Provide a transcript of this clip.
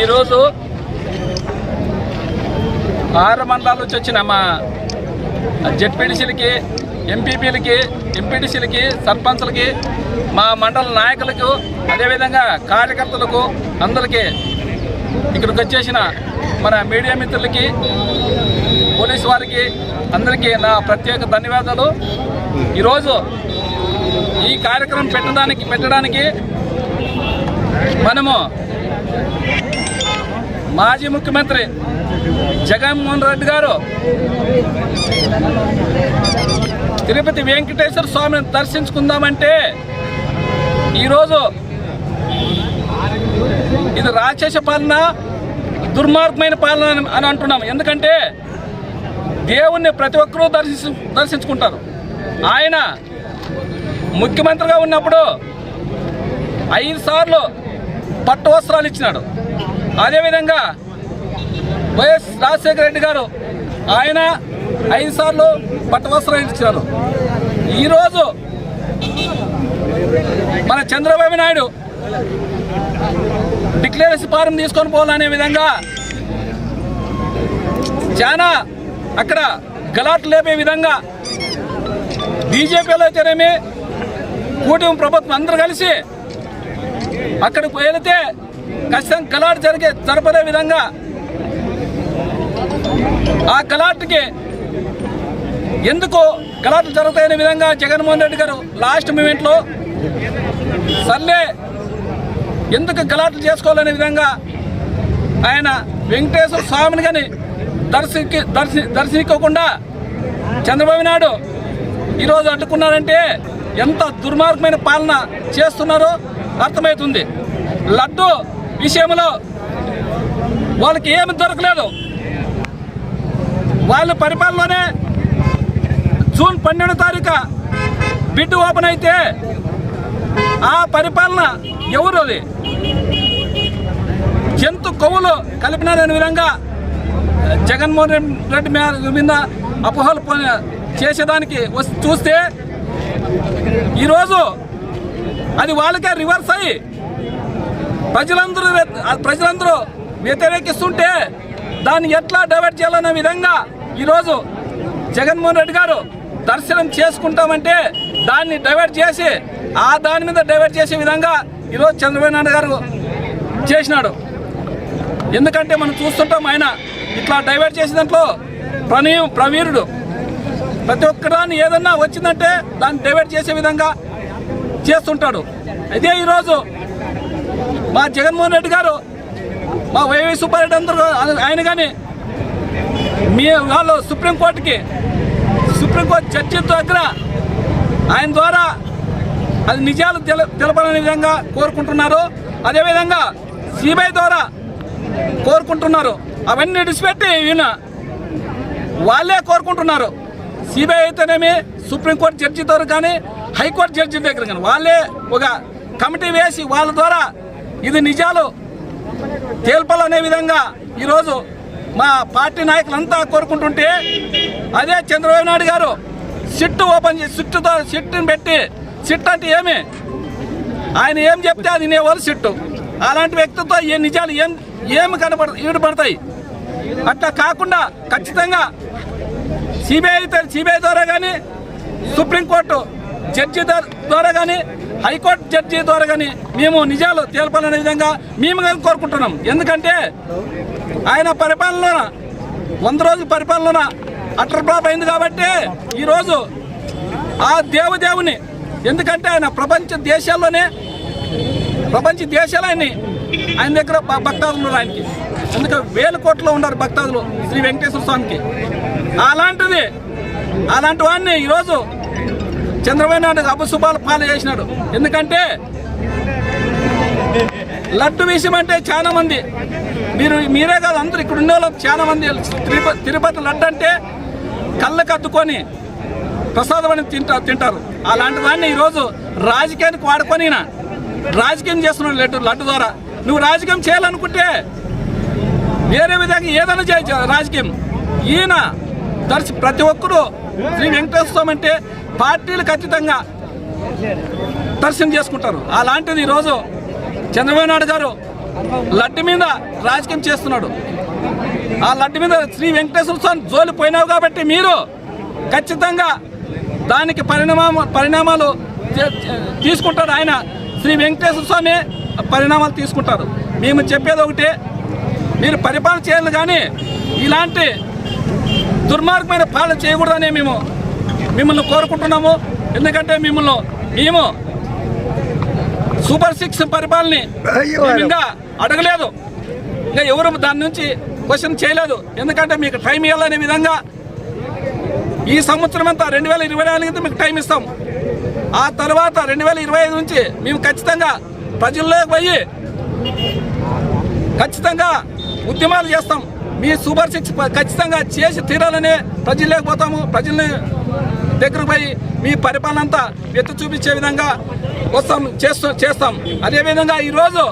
ఈరోజు ఆరు మండలాల నుంచి వచ్చిన మా జెడ్పీటీసీలకి ఎంపీపీలకి ఎంపీటీసీలకి సర్పంచ్లకి మా మండల నాయకులకు అదేవిధంగా కార్యకర్తలకు అందరికీ ఇక్కడికి వచ్చేసిన మన మీడియా మిత్రులకి పోలీసు వారికి అందరికీ నా ప్రత్యేక ధన్యవాదాలు. ఈరోజు ఈ కార్యక్రమం పెట్టడానికి పెట్టడానికి మనము మాజీ ముఖ్యమంత్రి జగన్మోహన్ రెడ్డి గారు తిరుపతి వెంకటేశ్వర స్వామిని దర్శించుకుందామంటే ఈరోజు ఇది రాక్షస పాలన దుర్మార్గమైన పాలన అని- అంటున్నాం. ఎందుకంటే దేవుణ్ణి ప్రతి ఒక్కరూ దర్శించు దర్శించుకుంటారు. ఆయన ముఖ్యమంత్రిగా ఉన్నప్పుడు ఐదు సార్లు పట్టు వస్త్రాలు ఇచ్చినాడు. అదేవిధంగా వైఎస్ రాజశేఖర రెడ్డి గారు ఆయన ఐదు సార్లు పట్టు ఇచ్చారు ఈరోజు మన చంద్రబాబు నాయుడు డిక్లరేషన్ ఫారం తీసుకొని పోవాలనే విధంగా చాలా అక్కడ గలాట్లు లేపే విధంగా బీజేపీలో అయితేనేమి కూటమి ప్రభుత్వం అందరూ కలిసి అక్కడికి వెళితే ఖచ్చితంగా కలాట్ జరిగే జరపలే విధంగా ఆ కలాట్కి ఎందుకు గలాట్లు జరుగుతాయనే విధంగా జగన్మోహన్ రెడ్డి గారు లాస్ట్ మూమెంట్లో సర్లే ఎందుకు గలాట్లు చేసుకోవాలనే విధంగా ఆయన వెంకటేశ్వర స్వామిని కానీ దర్శికి దర్శి దర్శించుకోకుండా చంద్రబాబు నాయుడు ఈరోజు అడ్డుకున్నారంటే ఎంత దుర్మార్గమైన పాలన చేస్తున్నారో అర్థమవుతుంది. లడ్డు విషయంలో వాళ్ళకి ఏమి దొరకలేదు. వాళ్ళ పరిపాలనలోనే జూన్ పన్నెండో తారీఖు బిడ్ ఓపెన్ అయితే ఆ పరిపాలన ఎవరు అది? జంతు కొవ్వులు కలిపినారనే విధంగా జగన్మోహన్ రెడ్డి మీద- మీద అపోహలు చేసేదానికి వస్- చూస్తే ఈరోజు అది వాళ్ళకే రివర్స్ అయ్యి ప్రజలందరూ ప్రజలందరూ వ్యతిరేకిస్తుంటే దాన్ని ఎట్లా డైవర్ట్ చేయాలనే విధంగా ఈరోజు జగన్మోహన్ రెడ్డి గారు దర్శనం చేసుకుంటామంటే దాన్ని డైవర్ట్ చేసి ఆ దాని మీద డైవర్ట్ చేసే విధంగా ఈరోజు చంద్రబాబు నాయుడు గారు చేసినాడు. ఎందుకంటే మనం చూస్తుంటాం ఆయన ఇట్లా డైవర్ట్ చేసే దాంట్లో ప్రణీ ప్రవీరుడు ప్రతి ఒక్కదాన్ని ఏదన్నా వచ్చిందంటే దాన్ని డైవర్ట్ చేసే విధంగా చేస్తుంటాడు. అదే ఈరోజు మా జగన్మోహన్ రెడ్డి గారు మా వైవై సుబ్బారెడ్డి అందరూ ఆయన కానీ మీ వాళ్ళు సుప్రీంకోర్టుకి సుప్రీంకోర్టు జడ్జి దగ్గర ఆయన ద్వారా అది నిజాలు తెల తెలపాలనే విధంగా కోరుకుంటున్నారు. అదేవిధంగా సిబిఐ ద్వారా కోరుకుంటున్నారు. అవన్నీ విడిచిపెట్టి ఈయన వాళ్ళే కోరుకుంటున్నారు. సిబిఐ అయితేనేమి సుప్రీంకోర్టు జడ్జి ద్వారా కానీ హైకోర్టు జడ్జి దగ్గర కానీ వాళ్ళే ఒక కమిటీ వేసి వాళ్ళ ద్వారా ఇది నిజాలు. తేల్పాలనే విధంగా ఈరోజు మా పార్టీ నాయకులంతా కోరుకుంటుంటే అదే చంద్రబాబు నాయుడు గారు సిట్టు ఓపెన్ చేసి సిట్టుతో సిట్టుని పెట్టి సిట్ అంటే ఏమి? ఆయన ఏం చెప్తే అది నేవారు సిట్టు. అలాంటి వ్యక్తితో ఏ నిజాలు ఏం ఏమి కనపడ ఈడుపడతాయి. అట్లా కాకుండా ఖచ్చితంగా సిబిఐ అయితే సిబిఐ ద్వారా కానీ సుప్రీంకోర్టు జడ్జి ద్వారా కానీ హైకోర్టు జడ్జి ద్వారా కానీ మేము నిజాలు తేల్పాలనే విధంగా మేము కానీ కోరుకుంటున్నాం. ఎందుకంటే ఆయన పరిపాలన వంద రోజుల పరిపాలన అటర్ ఫ్లాప్ అయింది కాబట్టి ఈరోజు ఆ దేవదేవుని ఎందుకంటే ఆయన ప్రపంచ దేశాల్లోనే ప్రపంచ దేశాలు ఆయన్ని ఆయన దగ్గర భక్తాదులు ఆయనకి. ఎందుకంటే వేల కోట్లో ఉన్నారు భక్తాదులు శ్రీ వెంకటేశ్వర స్వామికి. అలాంటిది అలాంటి వాడిని ఈరోజు చంద్రబాబు నాయుడు అపశుభాలు పాలు చేసినాడు. ఎందుకంటే లడ్డు విషయం అంటే చాలా మంది. మీరు మీరే కాదు అందరూ ఇక్కడ ఉండే వాళ్ళు చాలా మంది. తిరుపతి తిరుపతి లడ్డు అంటే కళ్ళకు అద్దుకొని ప్రసాదం అని తింటారు తింటారు. అలాంటి దాన్ని ఈరోజు రాజకీయానికి వాడుకొని ఈయన రాజకీయం చేస్తున్నాడు లడ్డు లడ్డు ద్వారా. నువ్వు రాజకీయం చేయాలనుకుంటే వేరే విధంగా ఏదైనా చేయొచ్చు రాజకీయం. ఈయన దర్శ ప్రతి ఒక్కరూ శ్రీ వెంకటేశ్వర స్వామి అంటే పార్టీలు ఖచ్చితంగా దర్శనం చేసుకుంటారు. అలాంటిది ఈరోజు చంద్రబాబు నాయుడు గారు లడ్డు మీద రాజకీయం చేస్తున్నాడు. ఆ లడ్డు మీద శ్రీ వెంకటేశ్వర స్వామి జోలి పోయినావు కాబట్టి మీరు ఖచ్చితంగా దానికి పరిణామ పరిణామాలు తీసుకుంటాడు తీసుకుంటారు. ఆయన శ్రీ వెంకటేశ్వర స్వామి పరిణామాలు తీసుకుంటారు. మేము చెప్పేది ఒకటే మీరు పరిపాలన చేయాలి కానీ ఇలాంటి దుర్మార్గమైన పాలన చేయకూడదని మేము మిమ్మల్ని కోరుకుంటున్నాము. ఎందుకంటే మిమ్మల్ని మేము సూపర్ సిక్స్ పరిపాలన ఇంకా అడగలేదు. ఇంకా ఎవరు దాని నుంచి క్వశ్చన్ చేయలేదు. ఎందుకంటే మీకు టైం ఇవ్వాలనే విధంగా ఈ సంవత్సరం అంతా రెండు వేల ఇరవై నాలుగు మీకు టైం ఇస్తాం. ఆ తర్వాత రెండు వేల ఇరవై ఐదు నుంచి మేము ఖచ్చితంగా ప్రజల్లోకి పోయి ఖచ్చితంగా ఉద్యమాలు చేస్తాం. మీ సూపర్ సిక్స్ ఖచ్చితంగా చేసి తీరాలనే ప్రజల్లోకి పోతాము ప్రజల్ని దగ్గరకు పోయి మీ పరిపాలన అంతా చూపించే విధంగా వస్తాం చేస్తూ చేస్తాం. అదేవిధంగా ఈరోజు